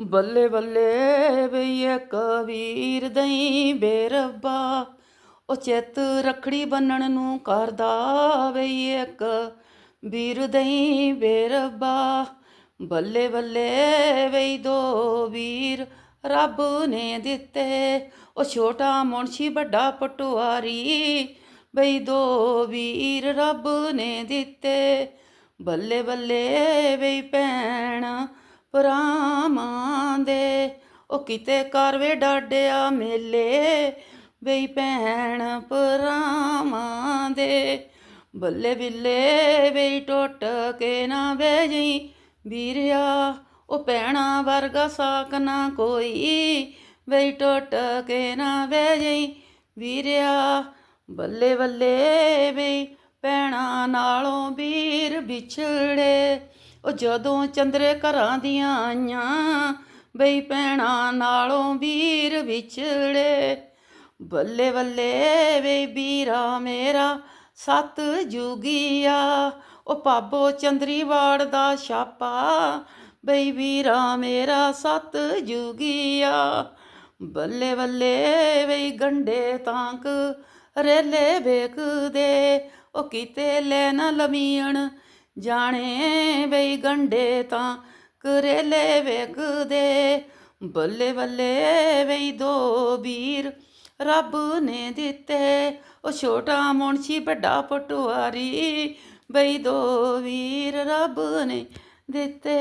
ਬੱਲੇ ਬੱਲੇ ਬਈ ਇੱਕ ਵੀਰ ਦਈ ਬੇਰੱਬਾ। ਉਹ ਚਿੱਤ ਰਖੜੀ ਬੰਨਣ ਨੂੰ ਕਰਦਾ ਬਈ ਇੱਕ ਵੀਰ ਦਈ ਬੇਰੱਬਾ। ਬੱਲੇ ਬੱਲੇ ਬਈ ਦੋ ਵੀਰ ਰੱਬ ਨੇ ਦਿੱਤੇ। ਉਹ ਛੋਟਾ ਮੁਨਸ਼ੀ, ਵੱਡਾ ਪਟਵਾਰੀ ਬਈ ਦੋ ਵੀਰ ਰੱਬ ਨੇ ਦਿੱਤੇ। ਬੱਲੇ ਬੱਲੇ ਬਈ ਭੈਣ ਭਰਾਵਾਂ ਉਹ ਕਿਤੇ ਕਰਵੇ ਡਾਡਿਆ ਮੇਲੇ, ਬਈ ਭੈਣ ਭਰਾਵਾਂ ਦੇ। ਬੱਲੇ ਬਿੱਲੇ ਬਈ ਟੁੱਟ ਕੇ ਨਾ ਬਹਿ ਜਈ ਵੀਰਿਆ, ਉਹ ਭੈਣਾ ਵਰਗਾ ਸਾਕ ਨਾ ਕੋਈ। ਬਈ ਟੁੱਟ ਕੇ ਨਾ ਬਹਿ ਜਈ ਵੀਰਿਆ, ਬੱਲੇ ਬੱਲੇ ਬਈ ਭੈਣਾਂ ਨਾਲੋਂ ਵੀਰ ਵਿਛੜੇ। ਉਹ ਜਦੋਂ ਚੰਦਰੇ ਘਰਾਂ ਦੀਆਂ ਆਈਆਂ ਬਈ ਭੈਣਾਂ ਨਾਲੋਂ ਵੀਰ ਵਿਛੜੇ। ਬੱਲੇ ਬੱਲੇ ਵੇ ਵੀਰਾ ਮੇਰਾ, ਸਤ ਜੁਗੀਆ ਉਹ ਪਾਬੋ ਚੰਦਰੀ ਵਾੜ ਦਾ ਛਾਪਾ, ਬਈ ਵੀਰਾ ਮੇਰਾ, ਸਤ ਜੁਗੀਆ ਬੱਲੇ ਬੱਲੇ ਵੇ ਗੰਡੇ ਤਾਂਕ ਰੇਲੇ ਵੇਖਦੇ। ਉਹ ਕਿਤੇ ਲੈ ਨਾ ਲਮੀਣ, ਜਾਣੇ ਬਈ ਗੰਡੇ ਤਾਂ ਕਰੇਲੇ ਵੇਖਦੇ, ਬੱਲੇ ਬੱਲੇ ਬਈ ਦੋ ਵੀਰ। ਰੱਬ ਨੇ ਦਿੱਤੇ, ਉਹ ਛੋਟਾ ਮੁਨਸ਼ੀ, ਵੱਡਾ ਪਟਵਾਰੀ। ਬਈ ਦੋ ਵੀਰ ਰੱਬ ਨੇ ਦਿੱਤੇ।